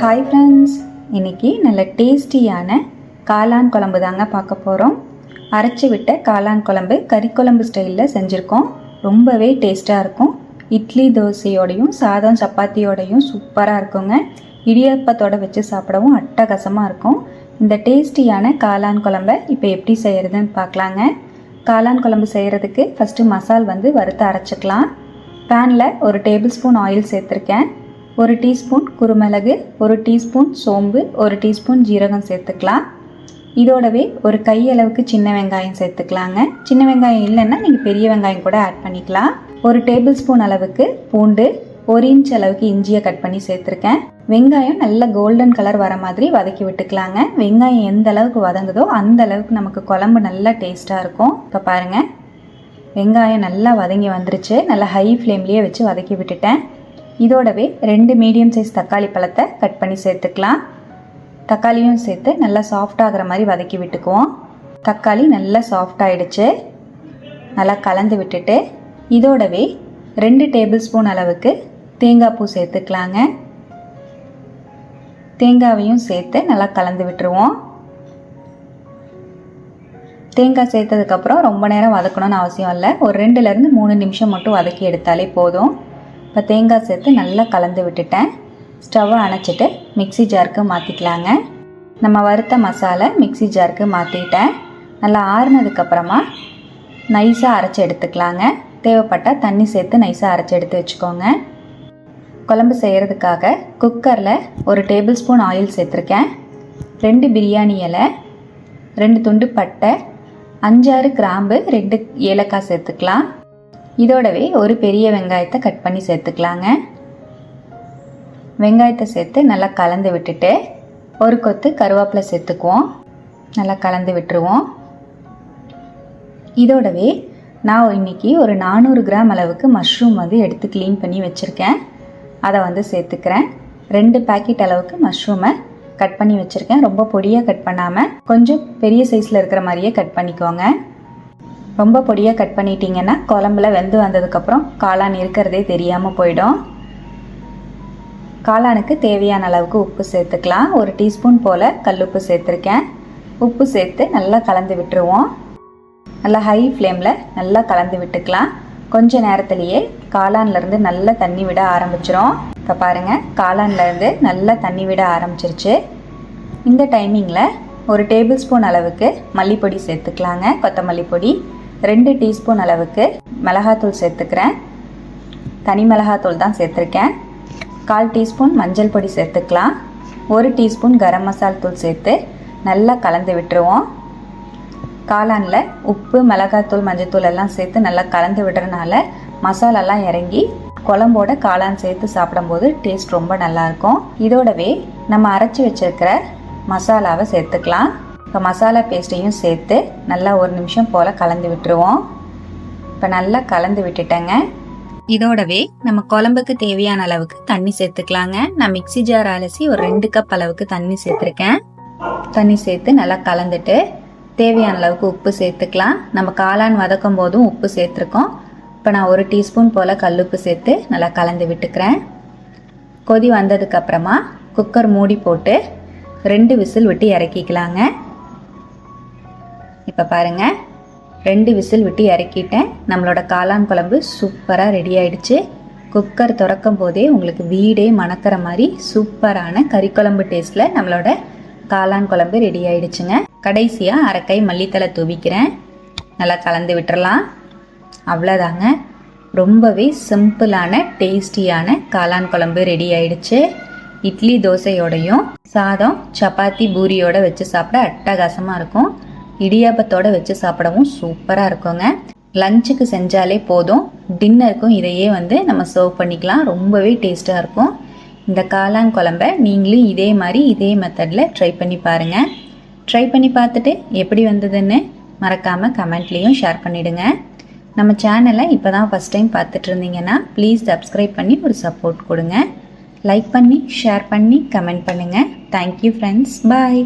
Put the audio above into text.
Hi friends இன்னைக்கு நல்ல டேஸ்டியான காளான் குழம்பு தாங்க பார்க்க போகிறோம் அரைச்சி விட்ட காளான் குழம்பு கறி குழம்பு ஸ்டைலில் செஞ்சுருக்கோம். ரொம்பவே டேஸ்ட்டாக இருக்கும். இட்லி தோசையோடையும் சாதம் சப்பாத்தியோடையும் சூப்பராக இருக்குங்க. இடியப்பத்தோடு வச்சு சாப்பிடவும் அட்டகாசமாக இருக்கும். இந்த டேஸ்டியான காளான் குழம்பை இப்போ எப்படி செய்கிறதுன்னு பார்க்கலாங்க. காளான் குழம்பு செய்கிறதுக்கு ஃபஸ்ட்டு மசால் வந்து வறுத்து அரைச்சிக்கலாம். பேனில் ஒரு டேபிள் ஸ்பூன் ஆயில் சேர்த்துருக்கேன். ஒரு டீஸ்பூன் குருமிளகு ஒரு டீஸ்பூன் சோம்பு ஒரு டீஸ்பூன் ஜீரகம் சேர்த்துக்கலாம். இதோடவே ஒரு கையளவுக்கு சின்ன வெங்காயம் சேர்த்துக்கலாங்க. சின்ன வெங்காயம் இல்லைன்னா நீங்கள் பெரிய வெங்காயம் கூட ஆட் பண்ணிக்கலாம். ஒரு டேபிள் ஸ்பூன் அளவுக்கு பூண்டு ஒரு இன்ச் அளவுக்கு இஞ்சியை கட் பண்ணி சேர்த்துருக்கேன். வெங்காயம் நல்ல கோல்டன் கலர் வர மாதிரி வதக்கி விட்டுக்கலாங்க. வெங்காயம் எந்த அளவுக்கு வதங்குதோ அந்த அளவுக்கு நமக்கு குழம்பு நல்லா டேஸ்ட்டாக இருக்கும். இப்போ பாருங்கள் வெங்காயம் நல்லா வதங்கி வந்துருச்சு. நல்லா ஹை ஃப்ளேம்லேயே வச்சு வதக்கி விட்டுட்டேன். இதோடவே ரெண்டு மீடியம் சைஸ் தக்காளி பழத்தை கட் பண்ணி சேர்த்துக்கலாம். தக்காளியும் சேர்த்து நல்லா சாஃப்ட் ஆகிற மாதிரி வதக்கி விட்டுக்குவோம். தக்காளி நல்லா சாஃப்ட்டாயிடுச்சு நல்லா கலந்து விட்டுட்டு இதோடவே ரெண்டு டேபிள் ஸ்பூன் அளவுக்கு தேங்காய் பூ சேர்த்துக்கலாங்க. தேங்காவையும் சேர்த்து நல்லா கலந்து விட்டுருவோம். தேங்காய் சேர்த்ததுக்கப்புறம் ரொம்ப நேரம் வதக்கணும்னு அவசியம் இல்லை. ஒரு ரெண்டுலேருந்து மூணு நிமிஷம் மட்டும் வதக்கி எடுத்தாலே போதும். இப்போ தேங்காய் சேர்த்து நல்லா கலந்து விட்டுட்டேன். ஸ்டவ்வை அணைச்சிட்டு மிக்ஸி ஜாருக்கு மாற்றிக்கலாங்க நம்ம வறுத்த மசாலா மிக்ஸி ஜாருக்கு மாற்றிட்டேன் நல்லா ஆறுனதுக்கப்புறமா நைஸாக அரைச்சி எடுத்துக்கலாங்க. தேவைப்பட்டால் தண்ணி சேர்த்து நைஸாக அரைச்சி எடுத்து வச்சுக்கோங்க. குழம்பு செய்கிறதுக்காக குக்கரில் ஒரு டேபிள் ஸ்பூன் ஆயில் சேர்த்துருக்கேன். ரெண்டு பிரியாணி இலை ரெண்டு துண்டு பட்டை அஞ்சாறு கிராம்பு ரெண்டு ஏலக்காய் சேர்த்துக்கலாம். இதோடவே ஒரு பெரிய வெங்காயத்தை கட் பண்ணி சேர்த்துக்கலாங்க. வெங்காயத்தை சேர்த்து நல்லா கலந்து விட்டுட்டு ஒரு கொத்து கருவேப்பிலை சேர்த்துக்குவோம். நல்லா கலந்து விட்டுருவோம். இதோடவே நான் இன்னைக்கு ஒரு நானூறு கிராம் அளவுக்கு மஷ்ரூம் வந்து எடுத்து க்ளீன் பண்ணி வச்சுருக்கேன். அதை வந்து சேர்த்துக்கிறேன். ரெண்டு பேக்கெட் அளவுக்கு மஷ்ரூமை கட் பண்ணி வச்சுருக்கேன். ரொம்ப பொடியாக கட் பண்ணாமல் கொஞ்சம் பெரிய சைஸில் இருக்கிற மாதிரியே கட் பண்ணிக்கோங்க. ரொம்ப பொடியாக கட் பண்ணிட்டீங்கன்னா குழம்புல வெந்து வந்ததுக்கப்புறம் காளான் இருக்கிறதே தெரியாமல் போயிடும். காளானுக்கு தேவையான அளவுக்கு உப்பு சேர்த்துக்கலாம். ஒரு டீஸ்பூன் போல் கல்லுப்பு சேர்த்துருக்கேன். உப்பு சேர்த்து நல்லா கலந்து விட்டுருவோம். நல்லா ஹை ஃப்ளேமில் நல்லா கலந்து விட்டுக்கலாம். கொஞ்ச நேரத்துலேயே காளான்லேருந்து நல்லா தண்ணி விட ஆரம்பிச்சிரும். இப்போ பாருங்கள் காளான்லேருந்து நல்லா தண்ணி விட ஆரம்பிச்சிருச்சு. இந்த டைமிங்கில் ஒரு டேபிள் ஸ்பூன் அளவுக்கு மல்லிப்பொடி சேர்த்துக்கலாங்க கொத்தமல்லி பொடி. ரெண்டு டீஸ்பூன் அளவுக்கு மிளகாத்தூள் சேர்த்துக்கிறேன். தனி மிளகாத்தூள் தான் சேர்த்துருக்கேன். கால் டீஸ்பூன் மஞ்சள் பொடி சேர்த்துக்கலாம். ஒரு டீஸ்பூன் கரம் மசால் தூள் சேர்த்து நல்லா கலந்து விட்டுருவோம். காளானில் உப்பு மிளகாத்தூள் மஞ்சத்தூள் எல்லாம் சேர்த்து நல்லா கலந்து விடுறதுனால மசாலாலாம் இறங்கி குழம்போட காளான் சேர்த்து சாப்பிடும்போது டேஸ்ட் ரொம்ப நல்லாயிருக்கும் இதோடவே நம்ம அரைச்சி வச்சிருக்கிற மசாலாவை சேர்த்துக்கலாம். இப்போ மசாலா பேஸ்ட்டையும் சேர்த்து நல்லா ஒரு நிமிஷம் போல் கலந்து விட்டுருவோம். இப்போ நல்லா கலந்து விட்டுட்டேங்க. இதோடவே நம்ம குழம்புக்கு தேவையான அளவுக்கு தண்ணி சேர்த்துக்கலாங்க. நான் மிக்ஸி ஜார் அலசி ஒரு ரெண்டு கப் அளவுக்கு தண்ணி சேர்த்துருக்கேன். தண்ணி சேர்த்து நல்லா கலந்துட்டு தேவையான அளவுக்கு உப்பு சேர்த்துக்கலாம். நம்ம காளான் வதக்கும் போதும் உப்பு சேர்த்துருக்கோம். இப்போ நான் ஒரு டீஸ்பூன் போல் கல்லுப்பு சேர்த்து நல்லா கலந்து விட்டுக்கிறேன். கொதி வந்ததுக்கப்புறமா குக்கர் மூடி போட்டு ரெண்டு விசில் விட்டு இறக்கிக்கலாங்க. இப்போ பாருங்கள் ரெண்டு விசில் விட்டு இறக்கிட்டேன். நம்மளோட காளான் குழம்பு சூப்பராக ரெடி ஆயிடுச்சு. குக்கர் திறக்கும் போதே உங்களுக்கு வீடே மணக்கிற மாதிரி சூப்பரான கறி குழம்பு டேஸ்ட்டில் நம்மளோட காளான் குழம்பு ரெடி ஆயிடுச்சுங்க. கடைசியாக அரைக்கை மல்லித்தலை தூவிக்கிறேன். நல்லா கலந்து விட்டுறலாம். அவ்வளோதாங்க ரொம்பவே சிம்பிளான டேஸ்டியான காளான் குழம்பு ரெடி ஆயிடுச்சு. இட்லி தோசையோடையும் சாதம் சப்பாத்தி பூரியோட வச்சு சாப்பிட அட்டகாசமாக இருக்கும். இடியாப்பத்தோட வச்சு சாப்பிடவும் சூப்பராக இருக்குங்க. லஞ்சுக்கு செஞ்சாலே போதும். டின்னருக்கும் இதையே வந்து நம்ம சர்வ் பண்ணிக்கலாம். ரொம்பவே டேஸ்ட்டாக இருக்கும். இந்த காளான் குழம்ப நீங்களும் இதே மாதிரி இதே மெத்தடில் ட்ரை பண்ணி பாருங்கள் ட்ரை பண்ணி பார்த்துட்டு எப்படி வந்ததுன்னு மறக்காமல் கமெண்ட்லேயும் ஷேர் பண்ணிவிடுங்க நம்ம சேனலை இப்போ தான் ஃபஸ்ட் டைம் பார்த்துட்டு இருந்தீங்கன்னா ப்ளீஸ் சப்ஸ்கிரைப் பண்ணி ஒரு சப்போர்ட் கொடுங்க. லைக் பண்ணி ஷேர் பண்ணி கமெண்ட் பண்ணுங்கள் தேங்க்யூ ஃப்ரெண்ட்ஸ் பாய்